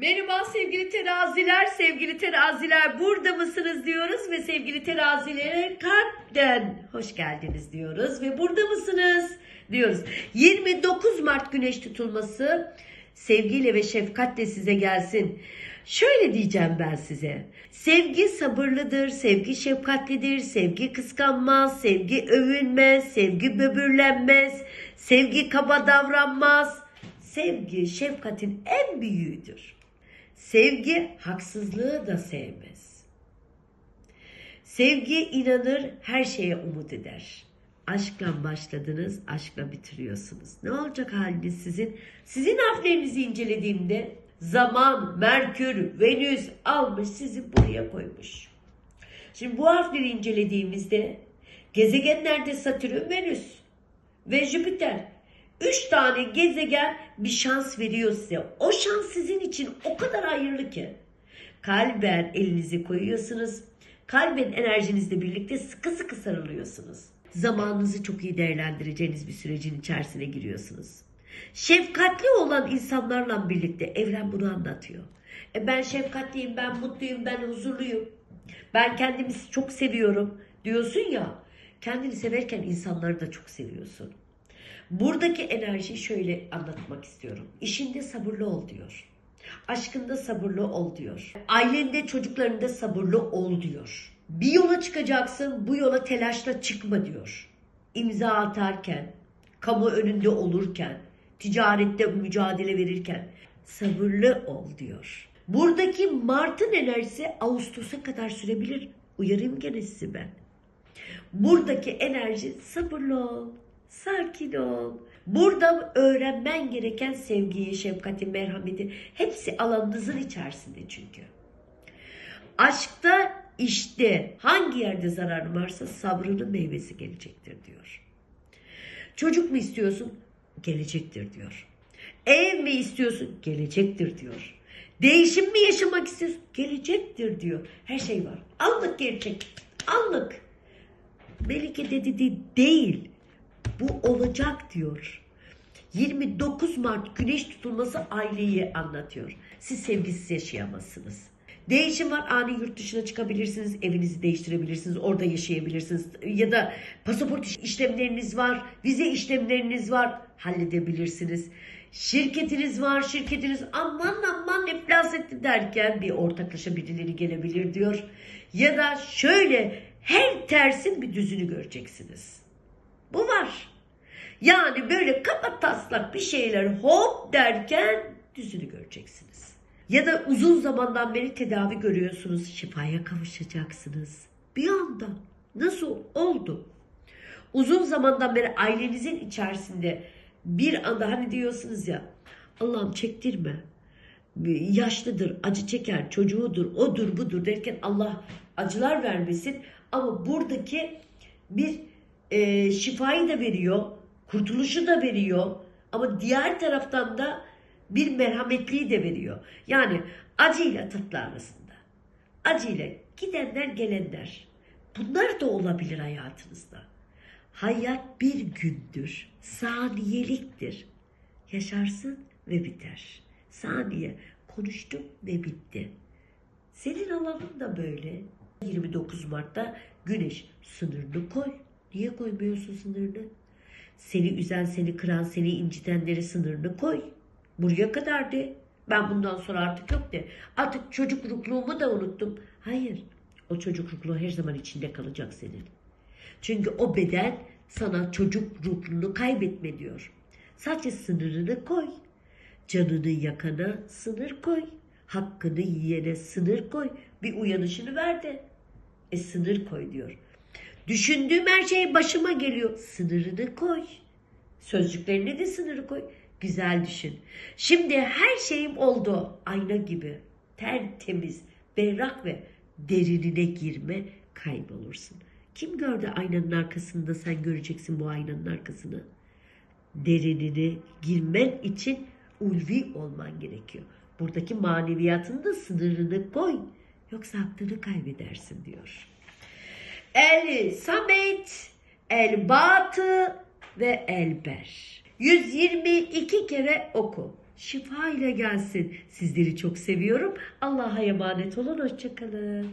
Merhaba sevgili teraziler, sevgili teraziler burada mısınız diyoruz ve sevgili terazilere kalpten hoş geldiniz diyoruz ve burada mısınız diyoruz. 29 Mart güneş tutulması sevgiyle ve şefkatle size gelsin. Şöyle diyeceğim ben size. Sevgi sabırlıdır, sevgi şefkatlidir, sevgi kıskanmaz, sevgi övünmez, sevgi böbürlenmez, sevgi kaba davranmaz. Sevgi şefkatin en büyüğüdür. Sevgi haksızlığı da sevmez. Sevgi inanır, her şeye umut eder. Aşkla başladınız, aşkla bitiriyorsunuz. Ne olacak haliniz sizin? Sizin harflerinizi incelediğimde zaman, Merkür, Venüs almış sizi buraya koymuş. Şimdi bu harfleri incelediğimizde gezegenlerde Satürn, Venüs ve Jüpiter. Üç tane gezegen bir şans veriyor size. O şans sizin için o kadar hayırlı ki. Kalben elinizi koyuyorsunuz. Kalben enerjinizle birlikte sıkı sıkı sarılıyorsunuz. Zamanınızı çok iyi değerlendireceğiniz bir sürecin içerisine giriyorsunuz. Şefkatli olan insanlarla birlikte evren bunu anlatıyor. E ben şefkatliyim, ben mutluyum, ben huzurluyum. Ben kendimi çok seviyorum diyorsun ya. Kendini severken insanları da çok seviyorsun. Buradaki enerjiyi şöyle anlatmak istiyorum. İşinde sabırlı ol diyor. Aşkında sabırlı ol diyor. Ailende çocuklarında sabırlı ol diyor. Bir yola çıkacaksın bu yola telaşla çıkma diyor. İmza atarken, kamu önünde olurken, ticarette mücadele verirken sabırlı ol diyor. Buradaki Mart'ın enerjisi Ağustos'a kadar sürebilir. Uyarayım gene sizi ben. Buradaki enerji sabırlı ol, sakin ol. Burada öğrenmen gereken sevgiyi, şefkati, merhameti hepsi alanınızın içerisinde çünkü. Aşkta işte hangi yerde zarar varsa sabrının meyvesi gelecektir diyor. Çocuk mu istiyorsun? Gelecektir diyor. Ev mi istiyorsun? Gelecektir diyor. Değişim mi yaşamak istiyorsun? Gelecektir diyor. Her şey var. Anlık gerçek. Anlık. Melike dedi de değil. Bu olacak diyor. 29 Mart güneş tutulması aileyi anlatıyor. Siz sevgisiz yaşayamazsınız. Değişim var ani yurt dışına çıkabilirsiniz, evinizi değiştirebilirsiniz, orada yaşayabilirsiniz. Ya da pasaport iş- işlemleriniz var, vize işlemleriniz var, halledebilirsiniz. Şirketiniz var, şirketiniz aman aman iflas etti derken bir ortaklaşa birileri gelebilir diyor. Ya da şöyle her tersin bir düzünü göreceksiniz. Bu var. Yani böyle kapa taslak bir şeyler hop derken düzünü göreceksiniz. Ya da uzun zamandan beri tedavi görüyorsunuz. Şifaya kavuşacaksınız. Bir anda. Nasıl oldu? Uzun zamandan beri ailenizin içerisinde bir anda hani diyorsunuz ya Allah'ım çektirme. Yaşlıdır, acı çeker, çocuğudur, odur, budur derken Allah acılar vermesin. Ama buradaki bir e, şifayı da veriyor, kurtuluşu da veriyor. Ama diğer taraftan da bir merhametliği de veriyor. Yani acıyla tatlı arasında. Acıyla gidenler gelenler. Bunlar da olabilir hayatınızda. Hayat bir gündür, saniyeliktir. Yaşarsın ve biter. Saniye konuştum ve bitti. Senin alanın da böyle. 29 Mart'ta güneş sınırını koy. Niye koymuyorsun sınırını? Seni üzen, seni kıran, seni incitenleri sınırını koy. Buraya kadar de. Ben bundan sonra artık yok de. Artık çocuklukluğumu da unuttum. Hayır. O çocuklukluğu her zaman içinde kalacak senin. Çünkü o beden sana çocuk ruhunu kaybetme diyor. Sadece sınırını koy. Canını yakana sınır koy. Hakkını yiyene sınır koy. Bir uyanışını ver de. E sınır koy diyor. Düşündüğüm her şey başıma geliyor. Sınırını koy. Sözcüklerine de sınırı koy. Güzel düşün. Şimdi her şeyim oldu. Ayna gibi. Tertemiz, berrak ve derinine girme kaybolursun. Kim gördü aynanın arkasında sen göreceksin bu aynanın arkasını. Derinine girmen için ulvi olman gerekiyor. Buradaki maneviyatın da sınırını koy. Yoksa aklını kaybedersin diyor. El Samet, El Batı ve Elber. 122 kere oku. şifa ile gelsin. Sizleri çok seviyorum. Allah'a emanet olun. Hoşçakalın.